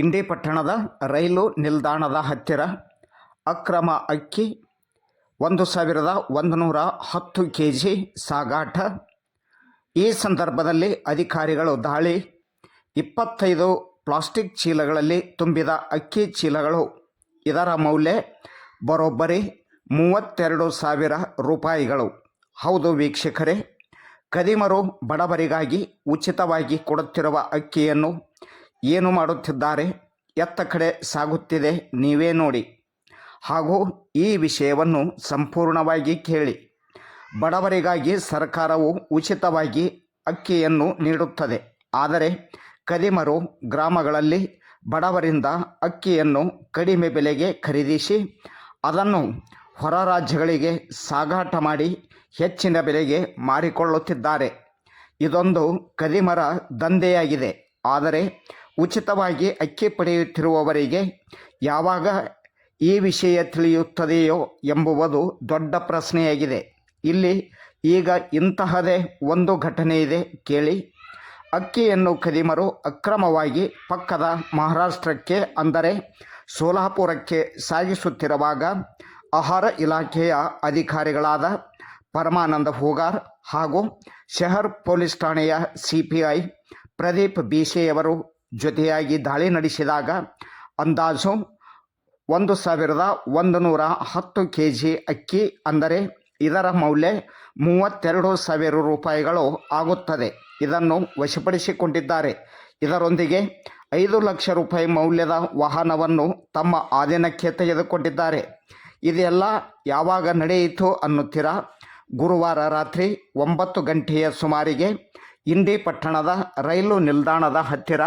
ಇಂಡಿ ಪಟ್ಟಣದ ರೈಲು ನಿಲ್ದಾಣದ ಹತ್ತಿರ ಅಕ್ರಮ ಅಕ್ಕಿ ಒಂದು ಸಾವಿರದ ಒಂದು ನೂರ ಹತ್ತು ಕೆ ಜಿ ಸಾಗಾಟ. ಈ ಸಂದರ್ಭದಲ್ಲಿ ಅಧಿಕಾರಿಗಳು ದಾಳಿ. ಇಪ್ಪತ್ತೈದು ಪ್ಲಾಸ್ಟಿಕ್ ಚೀಲಗಳಲ್ಲಿ ತುಂಬಿದ ಅಕ್ಕಿ ಚೀಲಗಳು ಇದರ ಮೌಲ್ಯ ಬರೋಬ್ಬರಿ ಮೂವತ್ತೆರಡು ಸಾವಿರ ರೂಪಾಯಿಗಳು. ಹೌದು ವೀಕ್ಷಕರೇ, ಕದಿಮರು ಬಡವರಿಗಾಗಿ ಉಚಿತವಾಗಿ ಕೊಡುತ್ತಿರುವ ಅಕ್ಕಿಯನ್ನು ಏನು ಮಾಡುತ್ತಿದ್ದಾರೆ? ಎತ್ತ ಕಡೆ ಸಾಗುತ್ತಿದೆ, ನೀವೇ ನೋಡಿ. ಹಾಗೂ ಈ ವಿಷಯವನ್ನು ಸಂಪೂರ್ಣವಾಗಿ ಕೇಳಿ. ಬಡವರಿಗಾಗಿ ಸರ್ಕಾರವು ಉಚಿತವಾಗಿ ಅಕ್ಕಿಯನ್ನು ನೀಡುತ್ತದೆ. ಆದರೆ ಕದಿಮರು ಗ್ರಾಮಗಳಲ್ಲಿ ಬಡವರಿಂದ ಅಕ್ಕಿಯನ್ನು ಕಡಿಮೆ ಬೆಲೆಗೆ ಖರೀದಿಸಿ, ಅದನ್ನು ಹೊರ ರಾಜ್ಯಗಳಿಗೆ ಸಾಗಾಟ ಮಾಡಿ ಹೆಚ್ಚಿನ ಬೆಲೆಗೆ ಮಾರಿಕೊಳ್ಳುತ್ತಿದ್ದಾರೆ. ಇದೊಂದು ಕದಿಮರ ದಂಧೆಯಾಗಿದೆ. ಆದರೆ ಉಚಿತವಾಗಿ ಅಕ್ಕಿ ಪಡೆಯುತ್ತಿರುವವರಿಗೆ ಯಾವಾಗ ಈ ವಿಷಯ ತಿಳಿಯುತ್ತದೆಯೋ ಎಂಬುವುದು ದೊಡ್ಡ ಪ್ರಶ್ನೆಯಾಗಿದೆ. ಇಲ್ಲಿ ಈಗ ಇಂತಹದೇ ಒಂದು ಘಟನೆ ಇದೆ ಕೇಳಿ. ಅಕ್ಕಿಯನ್ನು ಕದಿಮರು ಅಕ್ರಮವಾಗಿ ಪಕ್ಕದ ಮಹಾರಾಷ್ಟ್ರಕ್ಕೆ ಅಂದರೆ ಸೋಲಾಪುರಕ್ಕೆ ಸಾಗಿಸುತ್ತಿರುವಾಗ ಆಹಾರ ಇಲಾಖೆಯ ಅಧಿಕಾರಿಗಳಾದ ಪರಮಾನಂದ ಹೂಗಾರ್ ಹಾಗೂ ಶಹರ್ ಪೊಲೀಸ್ ಠಾಣೆಯ ಸಿ ಪಿ ಐ ಪ್ರದೀಪ್ ಬೀಸೆಯವರು ಜೊತೆಯಾಗಿ ದಾಳಿ ನಡೆಸಿದಾಗ ಅಂದಾಜು ಒಂದು ಸಾವಿರದ ಒಂದು ನೂರ ಹತ್ತು ಕೆ ಜಿ ಅಕ್ಕಿ, ಅಂದರೆ ಇದರ ಮೌಲ್ಯ ಮೂವತ್ತೆರಡು ಸಾವಿರ ರೂಪಾಯಿಗಳು ಆಗುತ್ತದೆ. ಇದನ್ನು ವಶಪಡಿಸಿಕೊಂಡಿದ್ದಾರೆ. ಇದರೊಂದಿಗೆ ಐದು ಲಕ್ಷ ರೂಪಾಯಿ ಮೌಲ್ಯದ ವಾಹನವನ್ನು ತಮ್ಮ ಆಧೀನಕ್ಕೆ ತೆಗೆದುಕೊಂಡಿದ್ದಾರೆ. ಇದೆಲ್ಲ ಯಾವಾಗ ನಡೆಯಿತು ಅನ್ನುತ್ತೀರಾ? ಗುರುವಾರ ರಾತ್ರಿ ಒಂಬತ್ತು ಗಂಟೆಯ ಸುಮಾರಿಗೆ ಇಂಡಿ ಪಟ್ಟಣದ ರೈಲು ನಿಲ್ದಾಣದ ಹತ್ತಿರ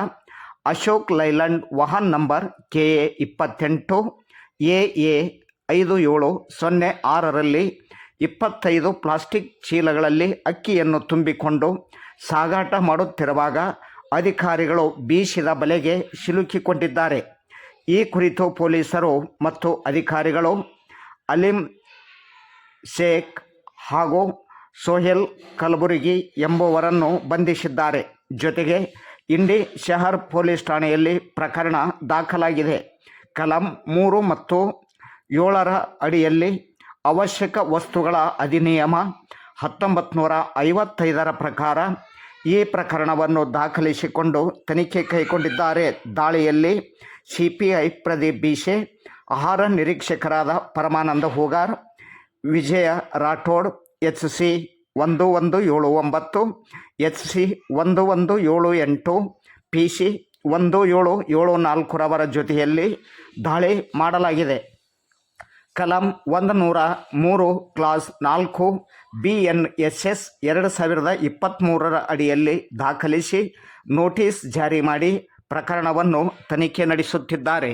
ಅಶೋಕ್ ಲೈಲ್ಯಾಂಡ್ ವಾಹನ್ ನಂಬರ್ ಕೆ ಎ ಇಪ್ಪತ್ತೆಂಟು ಎ ಎ ಐದು ಏಳು ಸೊನ್ನೆ ಆರರಲ್ಲಿ ಇಪ್ಪತ್ತೈದು ಪ್ಲಾಸ್ಟಿಕ್ ಚೀಲಗಳಲ್ಲಿ ಅಕ್ಕಿಯನ್ನು ತುಂಬಿಕೊಂಡು ಸಾಗಾಟ ಮಾಡುತ್ತಿರುವಾಗ ಅಧಿಕಾರಿಗಳು ಬೀಸಿದ ಬಲೆಗೆ ಸಿಲುಕಿಕೊಂಡಿದ್ದಾರೆ. ಈ ಕುರಿತು ಪೊಲೀಸರು ಮತ್ತು ಅಧಿಕಾರಿಗಳು ಅಲಿಂ ಶೇಖ್ ಹಾಗೂ ಸೋಹೆಲ್ ಕಲಬುರಗಿ ಎಂಬುವರನ್ನು ಬಂಧಿಸಿದ್ದಾರೆ. ಜೊತೆಗೆ ಇಂಡಿ ಶಹರ್ ಪೊಲೀಸ್ ಠಾಣೆಯಲ್ಲಿ ಪ್ರಕರಣ ದಾಖಲಾಗಿದೆ. ಕಲಂ ಮೂರು ಮತ್ತು ಏಳರ ಅಡಿಯಲ್ಲಿ ಅವಶ್ಯಕ ವಸ್ತುಗಳ ಅಧಿನಿಯಮ ಹತ್ತೊಂಬತ್ತು ನೂರ ಐವತ್ತೈದರ ಪ್ರಕಾರ ಈ ಪ್ರಕರಣವನ್ನು ದಾಖಲಿಸಿಕೊಂಡು ತನಿಖೆ ಕೈಗೊಂಡಿದ್ದಾರೆ. ದಾಳಿಯಲ್ಲಿ C P I Pradeep Bise ಆಹಾರ ನಿರೀಕ್ಷಕರಾದ ಪರಮಾನಂದ ಹೂಗಾರ್, ವಿಜಯ ರಾಠೋಡ್, ಎಚ್ ಸಿ ಒಂದು ಒಂದು, ಏಳು, ಒಂಬತ್ತು, ಎಚ್ ಸಿ, ಒಂದು ಒಂದು, ಏಳು, ಎಂಟು, ಪಿ ಸಿ, ಒಂದು, ಏಳು ಏಳು, ನಾಲ್ಕರವರ ಜೊತೆಯಲ್ಲಿ ದಾಳಿ ಮಾಡಲಾಗಿದೆ. ಕಲಂ ಒಂದು ನೂರ ಮೂರು, ಕ್ಲಾಸ್ ನಾಲ್ಕು, ಬಿ ಎನ್ ಎಸ್ ಎಸ್ ಎರಡು ಸಾವಿರದ ಇಪ್ಪತ್ತ್ಮೂರರ ಅಡಿಯಲ್ಲಿ ದಾಖಲಿಸಿ ನೋಟಿಸ್ ಜಾರಿ ಮಾಡಿ ಪ್ರಕರಣವನ್ನು ತನಿಖೆ ನಡೆಸುತ್ತಿದ್ದಾರೆ.